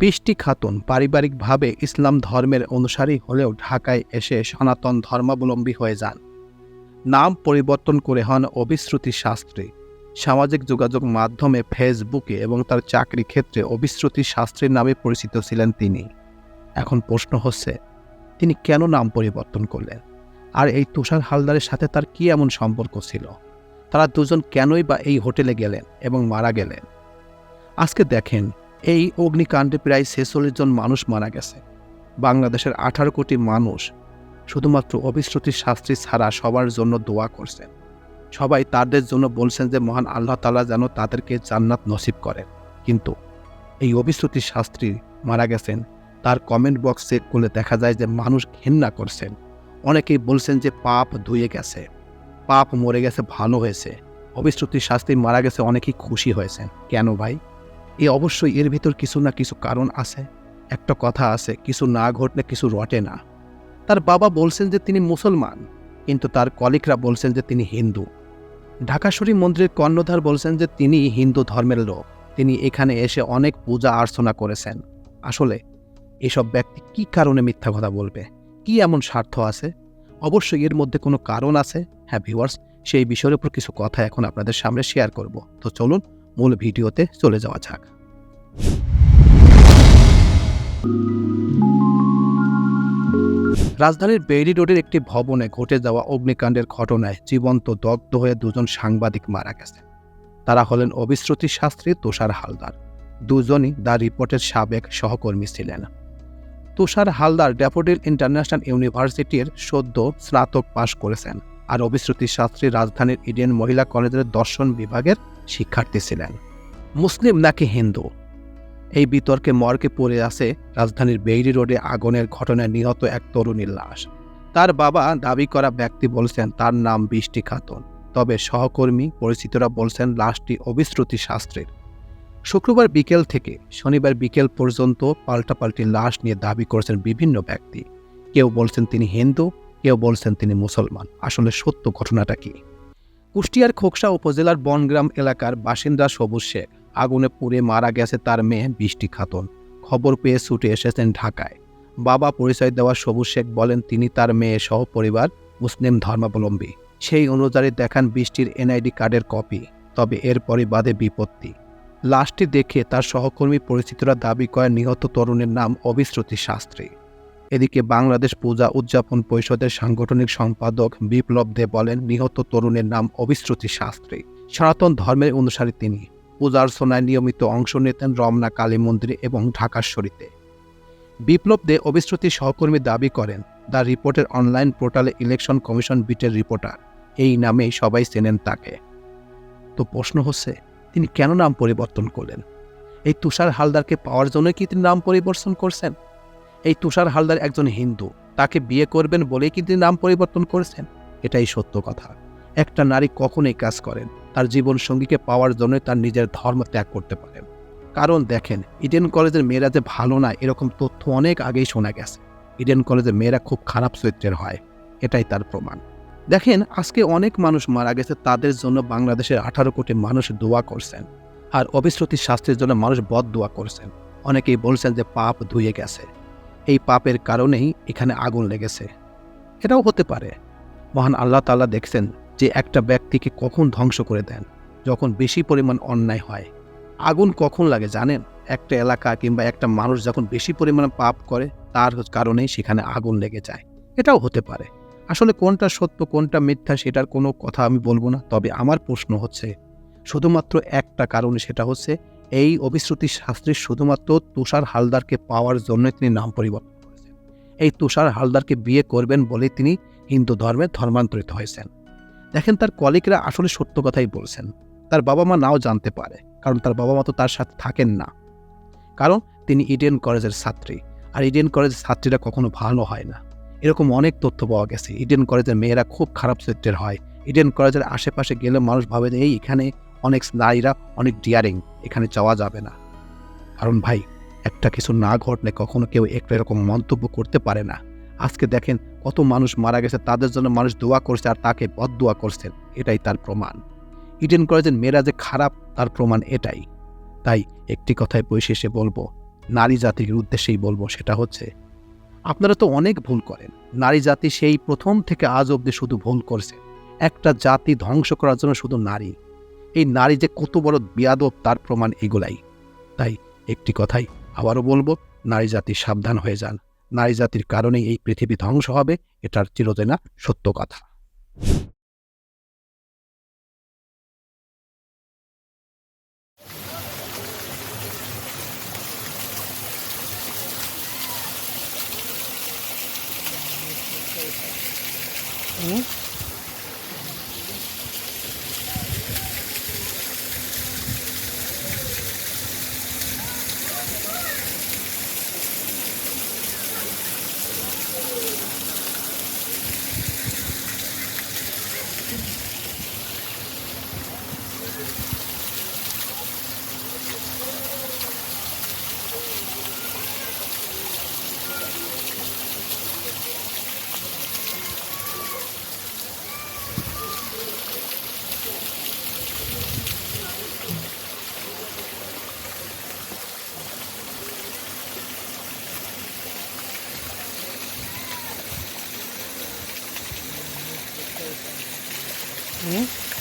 বৃষ্টি খাতুন পারিবারিকভাবে ইসলাম ধর্মের অনুসারী হলেও ঢাকায় এসে সনাতন ধর্মাবলম্বী হয়ে যান। নাম পরিবর্তন করে হন অবিশ্রুতি শাস্ত্রী। সামাজিক যোগাযোগ মাধ্যমে ফেসবুকে এবং তার চাকরি ক্ষেত্রে অবিশ্রুতি শাস্ত্রীর নামে পরিচিত ছিলেন তিনি। এখন প্রশ্ন হচ্ছে, তিনি কেন নাম পরিবর্তন করলেন? আর এই তুষার হালদারের সাথে তার কি এমন সম্পর্ক ছিল? তারা দুজন কেনই বা এই হোটেলে গেলেন এবং মারা গেলেন? আজকে দেখেন এই অগ্নিকাণ্ডে প্রায় ছেচল্লিশ জন মানুষ মারা গেছে। বাংলাদেশের আঠারো কোটি মানুষ শুধুমাত্র অবিশ্রুতি শাস্ত্রী ছাড়া সবার জন্য দোয়া করছেন। সবাই তাদের জন্য বলছেন যে, মহান আল্লাহ তালা যেন তাদেরকে জান্নাত নসিব করেন। কিন্তু এই অবিশ্রুতি শাস্ত্রী মারা গেছেন। তার কমেন্ট বক্স চেক করলে দেখা যায় যে, মানুষ ঘেন্না করছেন। অনেকেই বলছেন যে, পাপ ধুয়ে গেছে, পাপ মরে গেছে, ভালো হয়েছে। অবিশ্রুতি শাস্ত্রী মারা গেছে, অনেকেই খুশি হয়েছেন। কেন ভাই? এ অবশ্যই এর ভিতর কিছু না কিছু কারণ আছে। একটা কথা আছে, কিছু না ঘটলে কিছু রটে না। তার বাবা বলছেন যে তিনি মুসলমান, কিন্তু তার কলিকরা বলছেন যে তিনি হিন্দু। ঢাকা শরীফ মন্দিরের কর্ণধার বলছেন যে তিনি হিন্দু ধর্মের লোক। তিনি এখানে এসে অনেক পূজা অর্চনা করেছেন। আসলে এসব ব্যক্তি কি কারণে মিথ্যা কথা বলবে? কি এমন স্বার্থ আছে? অবশ্যই এর মধ্যে কোনো কারণ আছে? হ্যাঁ ভিউয়ার্স সেই বিষয়ের উপর কিছু কথা এখন আপনাদের সামনে শেয়ার করব। তো চলুন মূল ভিডিওতে চলে যাওয়া যাক। রাজধানীর বেইলি রোডের একটি ভবনে ঘটে যাওয়া অগ্নিকাণ্ডের ঘটনায় জীবন্ত দগ্ধ হয়ে দুজন সাংবাদিক মারা গেছে তারা হলেন অবিশ্রুতি শাস্ত্রী, তুষার হালদার। দুজনই দ্য রিপোর্টের সাবেক সহকর্মী ছিলেন। তুষার হালদার ড্যাফোডিল ইন্টারন্যাশনাল ইউনিভার্সিটির সদ্য স্নাতক পাশ করেছেন আর অবিশ্রুতি শাস্ত্রী রাজধানীর ইডেন মহিলা কলেজের দর্শন বিভাগের শিক্ষার্থী ছিলেন। মুসলিম নাকি হিন্দু? এই বিতর্কে মর্গে পড়ে আছে রাজধানীর বেইরি রোডে আগুনের ঘটনায় নিহত এক তরুণীর লাশ। তার বাবা দাবি করা ব্যক্তি বলছেন, তার নাম বৃষ্টি খাতুন। তবে সহকর্মী পরিচিতরা বলছেন, লাশটি অবিশ্রুতি শাস্ত্রের। শুক্রবার বিকেল থেকে শনিবার বিকেল পর্যন্ত পাল্টাপাল্টি লাশ নিয়ে দাবি করেছেন বিভিন্ন ব্যক্তি। কেউ বলছেন তিনি হিন্দু, কেউ বলছেন তিনি মুসলমান। আসলে সত্য ঘটনাটা কি? কুষ্টিয়ার খোকসা উপজেলার বনগ্রাম এলাকার বাসিন্দা সবুজ শেখ আগুনে পুড়ে মারা গেছে তার মেয়ে বৃষ্টি খাতুন। খবর পেয়ে ছুটে এসেছেন ঢাকায়। বাবা পরিচয় দেওয়া সবুজ শেখ বলেন, তিনি তার মেয়ে সহ পরিবার মুসলিম ধর্মাবলম্বী। সেই অনুযায়ী দেখান বৃষ্টির এনআইডি কার্ডের কপি, তবে এরপরই বাদে বিপত্তি। লাশটি দেখে তার সহকর্মী পরিচিতরা দাবি করেন, নিহত তরুণের নাম অবিশ্রুতি শাস্ত্রী। এদিকে বাংলাদেশ পূজা উদযাপন পরিষদের সাংগঠনিক সম্পাদক বিপ্লব দে বলেন, নিহত তরুণের নাম অবিশ্রুতি শাস্ত্রী। সনাতন ধর্মের অনুসারী তিনি। পূজার্চনায় নিয়মিত অংশ নিতেন রমনা কালী মন্দিরে এবং ঢাকাশ্বরীতে বিপ্লব দে অবিশ্রুতি সহকর্মী দাবি করেন, দ্য রিপোর্টের অনলাইন পোর্টালে ইলেকশন কমিশন বিটের রিপোর্টার। এই নামেই সবাই চেনেন তাকে। তো প্রশ্ন হচ্ছে, তিনি কেন নাম পরিবর্তন করলেন? এই তুষার হালদারকে পাওয়ার জন্য কি তিনি নাম পরিবর্তন করছেন? এই তুষার হালদার একজন হিন্দু। তাকে বিয়ে করবেন বলেই কি তিনি নাম পরিবর্তন করেছেন। এটাই সত্য কথা। একটা নারী কখনোই কাজ করেন, তার জীবন সঙ্গীকে পাওয়ার জন্য তার নিজের ধর্ম ত্যাগ করতে পারেন কারণ দেখেন, ইডেন কলেজের মেয়েরা যে ভালো না, এরকম তথ্য অনেক আগেই শোনা গেছে। ইডেন কলেজের মেয়েরা খুব খারাপ চরিত্রের হয়, এটাই তার প্রমাণ। দেখেন, আজকে অনেক মানুষ মারা গেছে, তাদের জন্য বাংলাদেশের আঠারো কোটি মানুষ দোয়া করছেন। আর অবিশ্রুতি শাস্ত্রের জন্য মানুষ বদ দোয়া করছেন। অনেকেই বলছেন যে পাপ ধুয়ে গেছে। এই পাপের কারণেই এখানে আগুন লেগেছে। এটাও হতে পারে। মহান আল্লাহ তাল্লাহ দেখছেন যে একটা ব্যক্তিকে কখন ধ্বংস করে দেন, যখন বেশি পরিমাণ অন্যায় হয়। আগুন কখন লাগে জানেন? একটা এলাকা কিংবা একটা মানুষ যখন বেশি পরিমাণে পাপ করে, তার কারণেই সেখানে আগুন লেগে যায়। এটাও হতে পারে। আসলে কোনটা সত্য, কোনটা মিথ্যা সেটার কোনো কথা আমি বলব না। তবে আমার প্রশ্ন হচ্ছে, শুধুমাত্র একটা কারণে সেটা হচ্ছে এই অবিশ্রুতি শাস্ত্রীর শুধুমাত্র তুষার হালদারকে পাওয়ার জন্য তিনি নাম পরিবর্তন করেছেন। এই তুষার হালদারকে বিয়ে করবেন বলে তিনি হিন্দু ধর্মে ধর্মান্তরিত হয়েছেন। দেখেন, তার কলিগরা আসলে সত্য কথাই বলছেন। তার বাবা মা নাও জানতে পারে, কারণ তার বাবা মা তো তার সাথে থাকেন না। কারণ তিনি ইডেন কলেজের ছাত্রী, আর ইডেন কলেজের ছাত্রীরা কখনো ভালো হয় না। এরকম অনেক তথ্য পাওয়া গেছে। ইডেন কলেজের মেয়েরা খুব খারাপ চরিত্রের হয়। ইডেন কলেজের আশেপাশে গেলে মানুষ ভাবে যে, এই, এখানে অনেক নারীরা, অনেক ডিয়ারিং এখানে যাওয়া যাবে না। কারণ ভাই, একটা কিছু না ঘটলে কখনো কেউ একটা এরকম মন্তব্য করতে পারে না। আজকে দেখেন কত মানুষ মারা গেছে, তাদের জন্য মানুষ দোয়া করছে আর তাকে বদ দোয়া করছেন এটাই তার প্রমাণ। ইডেন কলেজের মেয়েরা যে খারাপ, তার প্রমাণ এটাই। তাই একটি কথায় পরিশেষে বলব, নারী জাতির উদ্দেশ্যেই বলব সেটা হচ্ছে, আপনারা তো অনেক ভুল করেন। নারী জাতি সেই প্রথম থেকে আজ অবধি শুধু ভুল করছে। একটা জাতি ধ্বংস করার জন্য শুধু নারী। এই নারী যে কত বড় বিয়াদব, তার প্রমাণ এগুলাই। তাই একটি কথাই আবারও বলব, নারী জাতি সাবধান হয়ে যান। নারী জাতির কারণেই এই পৃথিবী ধ্বংস হবে, এটার চিরচেনা সত্য কথা। 嗯。